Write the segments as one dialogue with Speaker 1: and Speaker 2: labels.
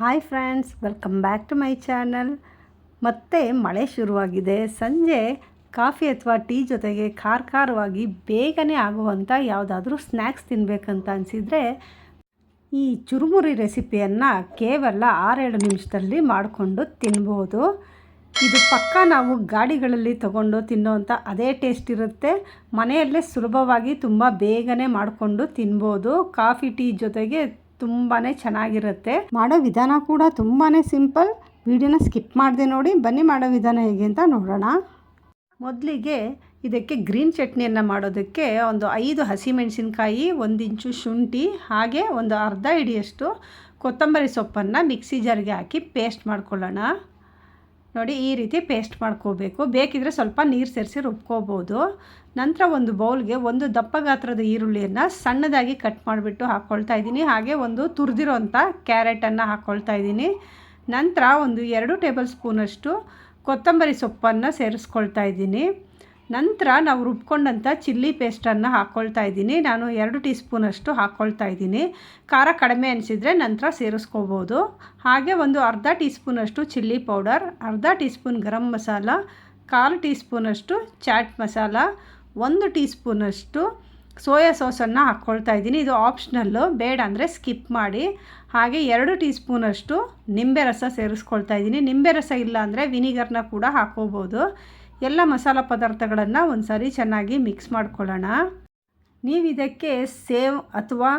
Speaker 1: Hi friends welcome back to my channel ಮತ್ತೆ ಮಳೆ ಶುರುವಾಗಿದೆ. ಸಂಜೆ ಕಾಫಿ ಅಥವಾ ಟೀ ಜೊತೆಗೆ ಖಾರ ಖಾರವಾಗಿ ಬೇಗನೆ ಆಗುವಂಥ ಯಾವುದಾದ್ರೂ ಸ್ನ್ಯಾಕ್ಸ್ ತಿನ್ನಬೇಕಂತ ಅನಿಸಿದರೆ ಈ ಚುರುಮುರಿ ರೆಸಿಪಿಯನ್ನು ಕೇವಲ ಆರೇಳು ನಿಮಿಷದಲ್ಲಿ ಮಾಡಿಕೊಂಡು ತಿನ್ಬೋದು. ಇದು ಪಕ್ಕ ನಾವು ಗಾಡಿಗಳಲ್ಲಿ ತಗೊಂಡು ತಿನ್ನೋವಂಥ ಅದೇ ಟೇಸ್ಟ್ ಇರುತ್ತೆ. ಮನೆಯಲ್ಲೇ ಸುಲಭವಾಗಿ ತುಂಬ ಬೇಗನೆ ಮಾಡಿಕೊಂಡು ತಿನ್ಬೋದು. ಕಾಫಿ, ಟೀ ಜೊತೆಗೆ ತುಂಬಾ ಚೆನ್ನಾಗಿರುತ್ತೆ. ಮಾಡೋ ವಿಧಾನ ಕೂಡ ತುಂಬಾ ಸಿಂಪಲ್. ವಿಡಿಯೋನ ಸ್ಕಿಪ್ ಮಾಡಿದೆ ನೋಡಿ, ಬನ್ನಿ ಮಾಡೋ ವಿಧಾನ ಹೇಗೆ ಅಂತ ನೋಡೋಣ. ಮೊದಲಿಗೆ ಇದಕ್ಕೆ ಗ್ರೀನ್ ಚಟ್ನಿಯನ್ನು ಮಾಡೋದಕ್ಕೆ ಒಂದು ಐದು ಹಸಿಮೆಣಸಿನ್ಕಾಯಿ, ಒಂದು ಇಂಚು ಶುಂಠಿ, ಹಾಗೆ ಒಂದು ಅರ್ಧ ಹಿಡಿಯಷ್ಟು ಕೊತ್ತಂಬರಿ ಸೊಪ್ಪನ್ನು ಮಿಕ್ಸಿ ಜಾರ್ಗೆ ಹಾಕಿ ಪೇಸ್ಟ್ ಮಾಡ್ಕೊಳ್ಳೋಣ. ನೋಡಿ ಈ ರೀತಿ ಪೇಸ್ಟ್ ಮಾಡ್ಕೋಬೇಕು. ಬೇಕಿದ್ರೆ ಸ್ವಲ್ಪ ನೀರು ಸೇರಿಸಿ ರುಬ್ಕೋಬೋದು. ನಂತರ ಒಂದು ಬೌಲ್ಗೆ ಒಂದು ದಪ್ಪ ಗಾತ್ರದ ಈರುಳ್ಳಿಯನ್ನು ಸಣ್ಣದಾಗಿ ಕಟ್ ಮಾಡಿಬಿಟ್ಟು ಹಾಕ್ಕೊಳ್ತಾ ಇದ್ದೀನಿ. ಹಾಗೆ ಒಂದು ತುರಿದಿರೋಂಥ ಕ್ಯಾರೆಟನ್ನು ಹಾಕ್ಕೊಳ್ತಾ ಇದ್ದೀನಿ. ನಂತರ ಒಂದು ಎರಡು ಟೇಬಲ್ ಸ್ಪೂನಷ್ಟು ಕೊತ್ತಂಬರಿ ಸೊಪ್ಪನ್ನು ಸೇರಿಸ್ಕೊಳ್ತಾ ಇದ್ದೀನಿ. ನಂತರ ನಾವು ರುಬ್ಕೊಂಡಂಥ ಚಿಲ್ಲಿ ಪೇಸ್ಟನ್ನು ಹಾಕ್ಕೊಳ್ತಾ ಇದ್ದೀನಿ. ನಾನು ಎರಡು ಟೀ ಸ್ಪೂನಷ್ಟು ಹಾಕ್ಕೊಳ್ತಾ ಇದ್ದೀನಿ. ಖಾರ ಕಡಿಮೆ ಅನಿಸಿದರೆ ನಂತರ ಸೇರಿಸ್ಕೋಬೋದು. ಹಾಗೆ ಒಂದು ಅರ್ಧ ಟೀ ಸ್ಪೂನಷ್ಟು ಚಿಲ್ಲಿ ಪೌಡರ್, ಅರ್ಧ ಟೀ ಸ್ಪೂನ್ ಗರಂ ಮಸಾಲ, ಕಾಲು ಟೀ ಸ್ಪೂನಷ್ಟು ಚಾಟ್ ಮಸಾಲ, ಒಂದು ಟೀ ಸ್ಪೂನಷ್ಟು ಸೋಯಾ ಸಾಸನ್ನು ಹಾಕ್ಕೊಳ್ತಾ ಇದ್ದೀನಿ. ಇದು ಆಪ್ಷನಲ್ಲು, ಬೇಡ ಅಂದರೆ ಸ್ಕಿಪ್ ಮಾಡಿ. ಹಾಗೆ ಎರಡು ಟೀ ಸ್ಪೂನಷ್ಟು ನಿಂಬೆ ರಸ ಸೇರಿಸ್ಕೊಳ್ತಾ ಇದ್ದೀನಿ. ನಿಂಬೆ ರಸ ಇಲ್ಲ ಅಂದರೆ ವಿನಿಗರ್ನ ಕೂಡ ಹಾಕ್ಕೋಬೋದು. ಎಲ್ಲ ಮಸಾಲ ಪದಾರ್ಥಗಳನ್ನು ಒಂದು ಸಾರಿ ಚೆನ್ನಾಗಿ ಮಿಕ್ಸ್ ಮಾಡ್ಕೊಳ್ಳೋಣ. ನೀವು ಇದಕ್ಕೆ ಸೇವ್ ಅಥವಾ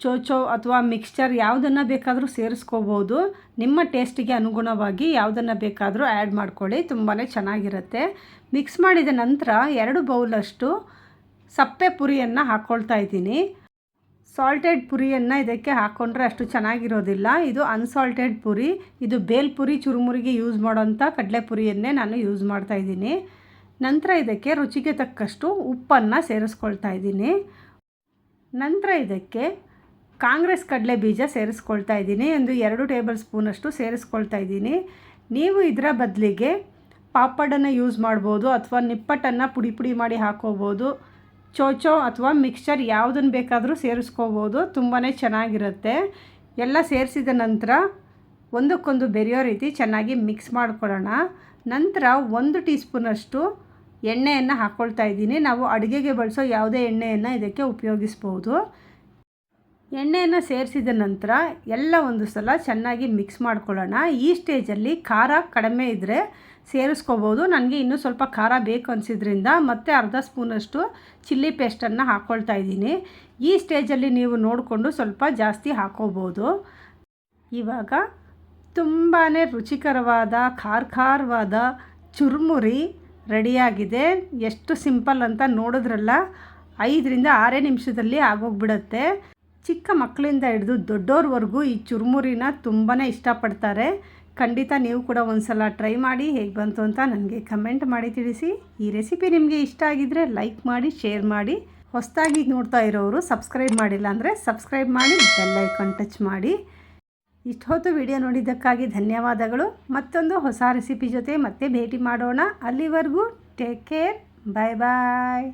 Speaker 1: ಚೋಚೋ ಅಥವಾ ಮಿಕ್ಸ್ಚರ್ ಯಾವುದನ್ನು ಬೇಕಾದರೂ ಸೇರಿಸ್ಕೋಬೋದು. ನಿಮ್ಮ ಟೇಸ್ಟಿಗೆ ಅನುಗುಣವಾಗಿ ಯಾವುದನ್ನು ಬೇಕಾದರೂ ಆ್ಯಡ್ ಮಾಡ್ಕೊಳ್ಳಿ ತುಂಬಾ ಚೆನ್ನಾಗಿರುತ್ತೆ. ಮಿಕ್ಸ್ ಮಾಡಿದ ನಂತರ ಎರಡು ಬೌಲಷ್ಟು ಸಪ್ಪೆ ಪುರಿಯನ್ನು ಹಾಕ್ಕೊಳ್ತಾ ಇದ್ದೀನಿ. ಸಾಲ್ಟೆಡ್ ಪುರಿಯನ್ನು ಇದಕ್ಕೆ ಹಾಕ್ಕೊಂಡ್ರೆ ಅಷ್ಟು ಚೆನ್ನಾಗಿರೋದಿಲ್ಲ. ಇದು ಅನ್ಸಾಲ್ಟೆಡ್ ಪುರಿ. ಇದು ಬೇಲ್ ಪುರಿ ಚುರುಮುರಿಗೆ ಯೂಸ್ ಮಾಡೋಂಥ ಕಡಲೆ ಪುರಿಯನ್ನೇ ನಾನು ಯೂಸ್ ಮಾಡ್ತಾ ಇದ್ದೀನಿ. ನಂತರ ಇದಕ್ಕೆ ರುಚಿಗೆ ತಕ್ಕಷ್ಟು ಉಪ್ಪನ್ನು ಸೇರಿಸ್ಕೊಳ್ತಾ ಇದ್ದೀನಿ. ನಂತರ ಇದಕ್ಕೆ ಕಾಂಗ್ರೆಸ್ ಕಡಲೆ ಬೀಜ ಸೇರಿಸ್ಕೊಳ್ತಾ ಇದ್ದೀನಿ. ಒಂದು ಎರಡು ಟೇಬಲ್ ಸ್ಪೂನಷ್ಟು ಸೇರಿಸ್ಕೊಳ್ತಾ ಇದ್ದೀನಿ. ನೀವು ಇದರ ಬದಲಿಗೆ ಪಾಪಡನ್ನು ಯೂಸ್ ಮಾಡ್ಬೋದು ಅಥವಾ ನಿಪ್ಪಟ್ಟನ್ನು ಪುಡಿ ಪುಡಿ ಮಾಡಿ ಹಾಕೋಬೋದು. ಚೋಚೋ ಅಥವಾ ಮಿಕ್ಸ್ಚರ್ ಯಾವುದನ್ನು ಬೇಕಾದರೂ ಸೇರಿಸ್ಕೋಬೋದು ತುಂಬಾ ಚೆನ್ನಾಗಿರುತ್ತೆ. ಎಲ್ಲ ಸೇರಿಸಿದ ನಂತರ ಒಂದಕ್ಕೊಂದು ಬೆರೆಯೋ ರೀತಿ ಚೆನ್ನಾಗಿ ಮಿಕ್ಸ್ ಮಾಡ್ಕೊಳ್ಳೋಣ. ನಂತರ ಒಂದು ಟೀ ಸ್ಪೂನಷ್ಟು ಎಣ್ಣೆಯನ್ನು ಹಾಕ್ಕೊಳ್ತಾ ಇದ್ದೀನಿ. ನಾವು ಅಡುಗೆಗೆ ಬಳಸೋ ಯಾವುದೇ ಎಣ್ಣೆಯನ್ನು ಇದಕ್ಕೆ ಉಪಯೋಗಿಸ್ಬೋದು. ಎಣ್ಣೆಯನ್ನು ಸೇರಿಸಿದ ನಂತರ ಎಲ್ಲ ಒಂದು ಸಲ ಚೆನ್ನಾಗಿ ಮಿಕ್ಸ್ ಮಾಡ್ಕೊಳ್ಳೋಣ. ಈ ಸ್ಟೇಜಲ್ಲಿ ಖಾರ ಕಡಿಮೆ ಇದ್ದರೆ ಸೇರಿಸ್ಕೋಬೋದು. ನನಗೆ ಇನ್ನೂ ಸ್ವಲ್ಪ ಖಾರ ಬೇಕು ಅನಿಸಿದ್ರಿಂದ ಮತ್ತೆ ಅರ್ಧ ಸ್ಪೂನಷ್ಟು ಚಿಲ್ಲಿ ಪೇಸ್ಟನ್ನು ಹಾಕ್ಕೊಳ್ತಾ ಇದ್ದೀನಿ. ಈ ಸ್ಟೇಜಲ್ಲಿ ನೀವು ನೋಡಿಕೊಂಡು ಸ್ವಲ್ಪ ಜಾಸ್ತಿ ಹಾಕೋಬೋದು. ಇವಾಗ ತುಂಬಾ ರುಚಿಕರವಾದ, ಖಾರ ಖಾರವಾದ ಚುರುಮುರಿ ರೆಡಿಯಾಗಿದೆ. ಎಷ್ಟು ಸಿಂಪಲ್ ಅಂತ ನೋಡಿದ್ರಲ್ಲ, ಐದರಿಂದ ಆರೇ ನಿಮಿಷದಲ್ಲಿ ಆಗೋಗ್ಬಿಡುತ್ತೆ. ಚಿಕ್ಕ ಮಕ್ಕಳಿಂದ ಹಿಡಿದು ದೊಡ್ಡೋರ್ವರೆಗೂ ಈ ಚುರುಮುರಿನ ತುಂಬಾ ಇಷ್ಟಪಡ್ತಾರೆ. ಖಂಡಿತ ನೀವು ಕೂಡ ಒಂದು ಸಲ ಟ್ರೈ ಮಾಡಿ ಹೇಗೆ ಬಂತು ಅಂತ ನನಗೆ ಕಮೆಂಟ್ ಮಾಡಿ ತಿಳಿಸಿ. ಈ ರೆಸಿಪಿ ನಿಮಗೆ ಇಷ್ಟ ಆಗಿದ್ದರೆ ಲೈಕ್ ಮಾಡಿ, ಶೇರ್ ಮಾಡಿ. ಹೊಸದಾಗಿ ನೋಡ್ತಾ ಇರೋರು ಸಬ್ಸ್ಕ್ರೈಬ್ ಮಾಡಿಲ್ಲ ಅಂದರೆ ಸಬ್ಸ್ಕ್ರೈಬ್ ಮಾಡಿ, ಬೆಲ್ ಐಕಾನ್ ಟಚ್ ಮಾಡಿ. ಇಷ್ಟು ಹೊತ್ತು ವಿಡಿಯೋ ನೋಡಿದ್ದಕ್ಕಾಗಿ ಧನ್ಯವಾದಗಳು. ಮತ್ತೊಂದು ಹೊಸ ರೆಸಿಪಿ ಜೊತೆ ಮತ್ತೆ ಭೇಟಿ ಮಾಡೋಣ. ಅಲ್ಲಿವರೆಗೂ ಟೇಕ್ ಕೇರ್. ಬಾಯ್ ಬಾಯ್.